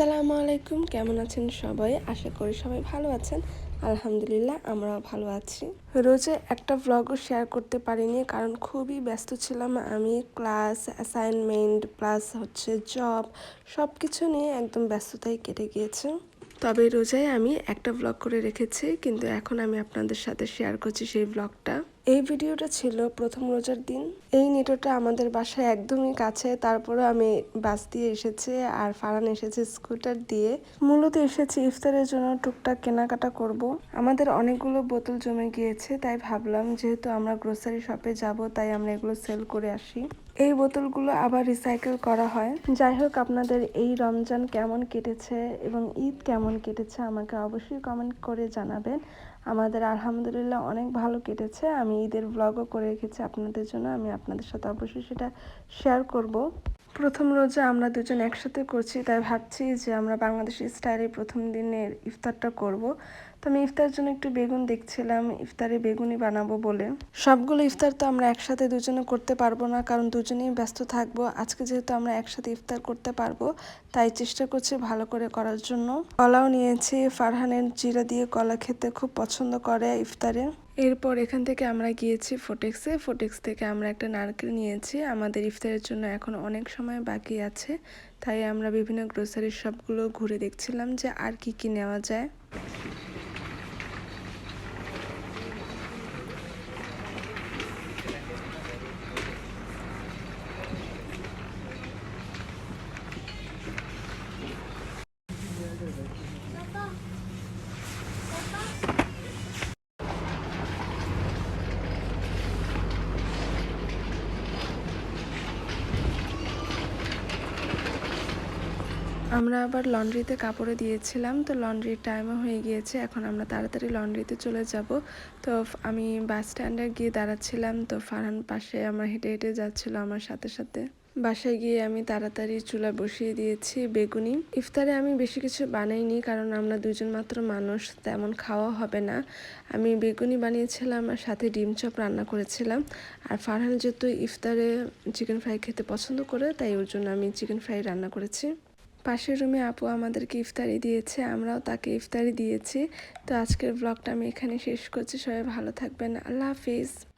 আসসালামু আলাইকুম, কেমন আছেন সবাই? আশা করি সবাই ভালো আছেন। আলহামদুলিল্লাহ, আমরাও ভালো আছি। রোজে একটা ভ্লগও শেয়ার করতে পারিনি, কারণ খুবই ব্যস্ত ছিলাম আমি। ক্লাস অ্যাসাইনমেন্ট প্লাস হচ্ছে জব সব কিছু নিয়ে একদম ব্যস্ততায় কেটে গিয়েছে। তবে রোজায় আমি একটা ব্লগ করে রেখেছি, কিন্তু এখন আমি আপনাদের সাথে শেয়ার করছি সেই ব্লগটা এই ভিডিওটা ছিল প্রথম রোজার দিন। এই নেটোটা আমাদের বাসায় একদমই কাছে। তারপরে আমি বাস দিয়ে এসেছি আর ফারান এসেছে স্কুটার দিয়ে। মূলত এসেছি ইফতারের জন্য টুকটাক কেনাকাটা করব। আমাদের অনেকগুলো বোতল জমে গিয়েছে, তাই ভাবলাম যেহেতু আমরা গ্রোসারি শপে যাব, তাই আমরা এগুলো সেল করে আসি। এই বোতলগুলো আবার রিসাইকেল করা হয়। যাই হোক, আপনাদের এই রমজান কেমন কেটেছে এবং ঈদ কেমন কেটেছে আমাকে অবশ্যই কমেন্ট করে জানাবেন। আমাদের আলহামদুলিল্লাহ অনেক ভালো কেটেছে। আমি ঈদের ব্লগও করে রেখেছি আপনাদের জন্য, আমি আপনাদের সাথে অবশ্যই সেটা শেয়ার করব। প্রথম রোজা আমরা দুজন একসাথে করছি, তাই ভাবছি যে আমরা বাংলাদেশি স্টাইলে প্রথম দিনের ইফতারটা করব। তো আমি ইফতারের জন্য একটু বেগুন দেখছিলাম, ইফতারে বেগুনি বানাবো বলে। সবগুলো ইফতার তো আমরা একসাথে দুজনে করতে পারব না, কারণ দুজনেই ব্যস্ত থাকব। আজকে যেহেতু আমরা একসাথে ইফতার করতে পারব, তাই চেষ্টা করছি ভালো করে করার জন্য। কলাও নিয়েছি, ফারহানের জিরা দিয়ে কলা খেতে খুব পছন্দ করে ইফতারে। এরপর এখান থেকে আমরা গিয়েছি ফোটেক্সে ফোটেক্স থেকে আমরা একটা নারকেল নিয়েছি। আমাদের ইফতারের জন্য এখন অনেক সময় বাকি আছে। তাই আমরা বিভিন্ন গ্রোসারির শপগুলো ঘুরে দেখছিলাম যে আর কি কি নেওয়া যায়। আমরা আবার লন্ড্রিতে কাপড়ে দিয়েছিলাম, তো লন্ড্রির টাইমও হয়ে গিয়েছে, এখন আমরা তাড়াতাড়ি লন্ড্রিতে চলে যাব। তো আমি বাস স্ট্যান্ডে গিয়ে দাঁড়াচ্ছিলাম, তো ফারহান পাশে আমার হেঁটে হেঁটে যাচ্ছিল আমার সাথে সাথে। বাসায় গিয়ে আমি তাড়াতাড়ি চুলা বসিয়ে দিয়েছি বেগুনি। ইফতারে আমি বেশি কিছু বানাইনি, কারণ আমরা দুজন মাত্র মানুষ, তেমন খাওয়া হবে না। আমি বেগুনি বানিয়েছিলাম আর সাথে ডিম চপ রান্না করেছিলাম। আর ফারহান যেহেতু ইফতারে চিকেন ফ্রাই খেতে পছন্দ করে, তাই ওর জন্য আমি চিকেন ফ্রাই রান্না করেছি। পাশের রুমে আপু আমাদেরকে ইফতারি দিয়েছে, আমরাও তাকে ইফতারি দিয়েছি। তো আজকের ব্লগটা আমি এখানে শেষ করছি, সবাই ভালো থাকবেন, আল্লাহ হাফিজ।